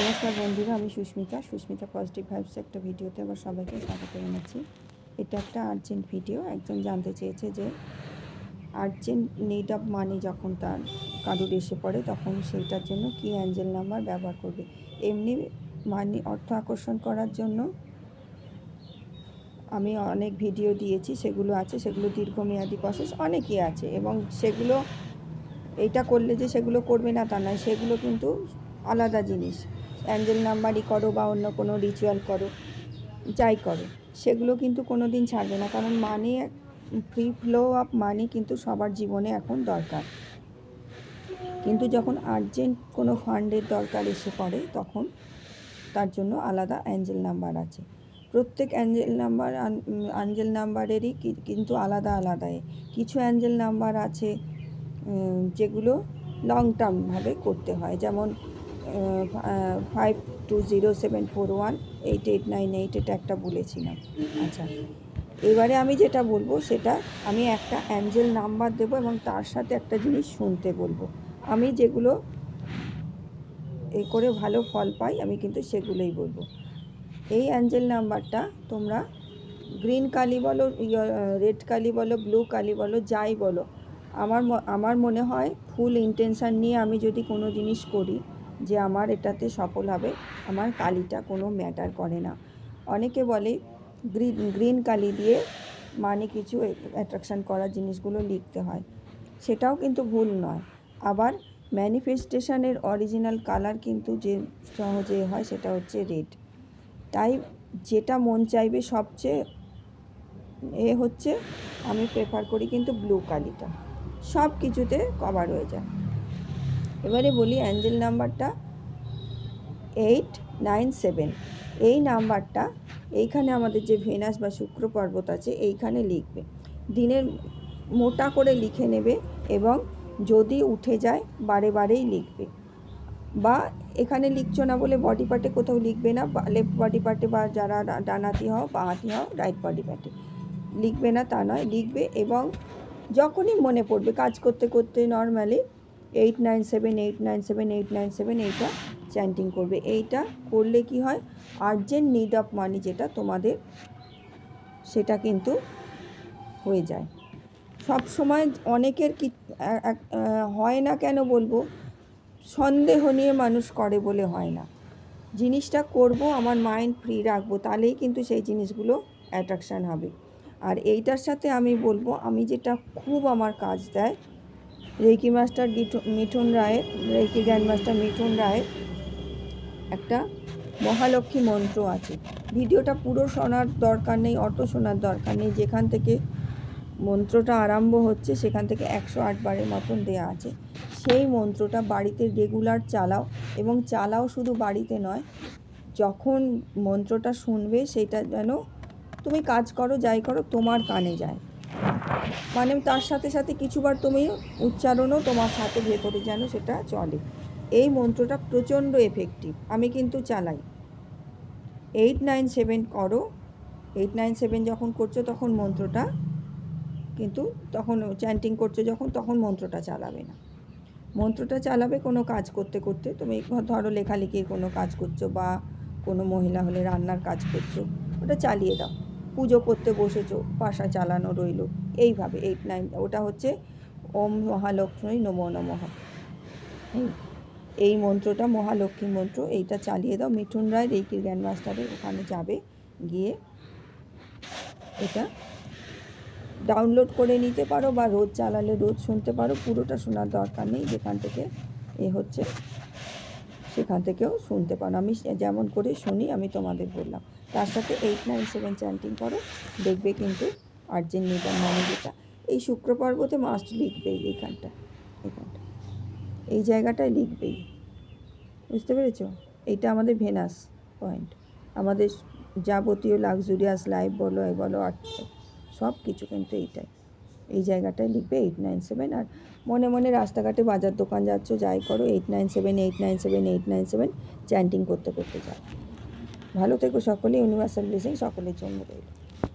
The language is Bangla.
নমস্কার বন্ধুরা, আমি সুস্মিতা। সুস্মিতা পজিটিভ ভাইবস একটা ভিডিওতে আবার সবাইকে স্বাগত জানাচ্ছি। এটা একটা আর্জেন্ট ভিডিও একজন জানতে চেয়েছে যে আর্জেন্ট নিড অফ মানি যখন তার কারুর এসে পড়ে, তখন সেইটার জন্য কি অ্যাঞ্জেল নাম্বার ব্যবহার করবে? এমনি মানি অর্থ আকর্ষণ করার জন্য আমি অনেক ভিডিও দিয়েছি, সেগুলো আছে, সেগুলো দীর্ঘমেয়াদী প্রসেস অনেকই আছে এবং সেগুলো এইটা করলে যে সেগুলো করবে না তা নয়, সেগুলো কিন্তু আলাদা জিনিস। অ্যাঞ্জেল নাম্বারই করো বা অন্য কোনো রিচুয়াল করো, যাই করো, সেগুলো কিন্তু কোনো দিন ছাড়বে না। কারণ money free flow of money কিন্তু সবার জীবনে এখন দরকার। কিন্তু যখন আর্জেন্ট কোনো ফান্ডের দরকার এসে পড়ে, তখন তার জন্য আলাদা অ্যাঞ্জেল নাম্বার আছে। প্রত্যেক অ্যাঞ্জেল নাম্বার অ্যাঞ্জেল নাম্বারেরই কিন্তু আলাদা আলাদা। কিছু অ্যাঞ্জেল নাম্বার আছে যেগুলো লং টার্মভাবে করতে হয়। যেমন five two zero seven four one eight eight nine eight এটা একটা বলেছিলাম। আচ্ছা এবারে আমি যেটা বলব সেটা আমি একটা অ্যাঞ্জেল নাম্বার দেবো এবং তার সাথে একটা জিনিস শুনতে বলব। আমি যেগুলো এ করে ভালো ফল পাই, আমি কিন্তু সেগুলোই বলব। এই অ্যাঞ্জেল নাম্বারটা তোমরা গ্রিন কালি বলো রেড কালি বলো ব্লু কালি বলো, যাই বলো, আমার আমার মনে হয় ফুল ইন্টেনশান নিয়ে আমি যদি কোনো জিনিস করি যে আমার এটাতে সফল হবে, আমার কালিটা কোনো ম্যাটার করে না। অনেকে বলে গ্রিন গ্রিন কালি দিয়ে মানে কিছু অ্যাট্রাকশান করার জিনিসগুলো লিখতে হয়। সেটাও কিন্তু ভুল নয়। আবার ম্যানিফেস্টেশনের অরিজিনাল কালার কিন্তু যে সহজে হয় সেটা হচ্ছে রেড তাই যেটা মন চাইবে সবচেয়ে এ হচ্ছে, আমি প্রেফার করি কিন্তু ব্লু কালিটা। সব কিছুতে কভার হয়ে যায়। এবারে বলি অ্যাঞ্জেল নাম্বারটা এইট নাইন সেভেন। এই নাম্বারটা এইখানে আমাদের যে ভেনাস বা শুক্র পর্বত আছে, এইখানে লিখবে। দিনের মোটা করে লিখে নেবে এবং যদি উঠে যায়, বারে বারেই লিখবে। বা এখানে লিখছো না বলে বডি পার্টে কোথাও লিখবে না লেফট বডি পার্টে বা যারা ডানাতি হও বাঁহাতি হও রাইট বডি পার্টে লিখবে না তা নয়, লিখবে এবং যখনই মনে পড়বে, কাজ করতে করতে normally eight nine seven eight nine seven eight nine seven এইটা চ্যান্টিং করবে। এইটা করলে কি হয়? আর্জেন্ট নিড অফ মানি যেটা তোমাদের, সেটা কিন্তু হয়ে যায়। সব সময় অনেকের কি হয় না কেন বলব? সন্দেহ নিয়ে মানুষ করে বলে হয় না। জিনিসটা করব, আমার মাইন্ড ফ্রি রাখব, তাহলেই কিন্তু সেই জিনিসগুলো অ্যাট্রাকশান হবে। আর এইটার সাথে আমি বলব, আমি যেটা খুব আমার কাজ দেয় রেকি মাস্টার মিঠুন রায়ের রেকি গ্র্যান্ড মাস্টার মিঠুন রায়ের একটা মহালক্ষ্মী মন্ত্র আছে। ভিডিওটা পুরো শোনার দরকার নেই অত শোনার দরকার নেই। যেখান থেকে মন্ত্রটা আরম্ভ হচ্ছে, সেখান থেকে একশো আটবারের মতন দেয়া আছে। সেই মন্ত্রটা বাড়িতে রেগুলার চালাও এবং চালাও শুধু বাড়িতে নয়, যখন মন্ত্রটা শুনবে, সেটা যেন তুমি কাজ করো, যাই করো, তোমার কানে যায়। মানে তার সাথে সাথে কিছুবার তুমি উচ্চারণও তোমার সাথে ভেতরে যেন সেটা চলে। এই মন্ত্রটা প্রচণ্ড এফেক্টিভ আমি কিন্তু চালাই। এইট নাইন সেভেন করো। এইট নাইন সেভেন যখন করছ তখন মন্ত্রটা কিন্তু তখন চ্যান্টিং করছ যখন, তখন মন্ত্রটা চালাবে না। মন্ত্রটা চালাবে কোনো কাজ করতে করতে, তুমি ধরো লেখালেখির কোনো কাজ করছ বা কোনো মহিলা হলে রান্নার কাজ করছ, ওটা চালিয়ে দাও। পুজো করতে বসেছো, পাশা চালানো রইল। এইভাবে এইট নাইন ওটা হচ্ছে ওম মহালক্ষ্মী নমো নমঃ। এই মন্ত্রটা মহালক্ষ্মী মন্ত্র, এইটা চালিয়ে দাও। মিঠুন রায় রেকির গ্র্যান্ড মাস্টারের ওখানে যাবে, গিয়ে এটা ডাউনলোড করে নিতে পারো বা রোজ চালালে রোজ শুনতে পারো। পুরোটা শোনার দরকার নেই, যেখান থেকে এ হচ্ছে সেখান থেকেও শুনতে পারো। আমি যেমন করে শুনি, আমি তোমাদের বললাম। তার সাথে এইট নাইন সেভেন চ্যান্টিং করো। দেখবে কিন্তু আর্জেন্ট নিদান মানে যেটা। এই শুক্র পর্বতে মাস্ট লিখবেই এইখানটা এইখানটা এই জায়গাটায় লিখবেই। বুঝতে পেরেছ? এইটা আমাদের ভেনাস পয়েন্ট আমাদের যাবতীয় লাক্সুরিয়াস লাইফ বলো, এ বলো আর সব কিছু কিন্তু এইটাই। এই জায়গাটায় লিখবে এইট নাইন সেভেন আর মনে মনে রাস্তাঘাটে বাজার দোকান যাচ্ছ, যাই করো eight nine seven eight nine seven eight nine seven chanting করতে করতে যাও। ভালো থেকো সকলে ইউনিভার্সাল ব্লেসিং সকলের জন্য রইল।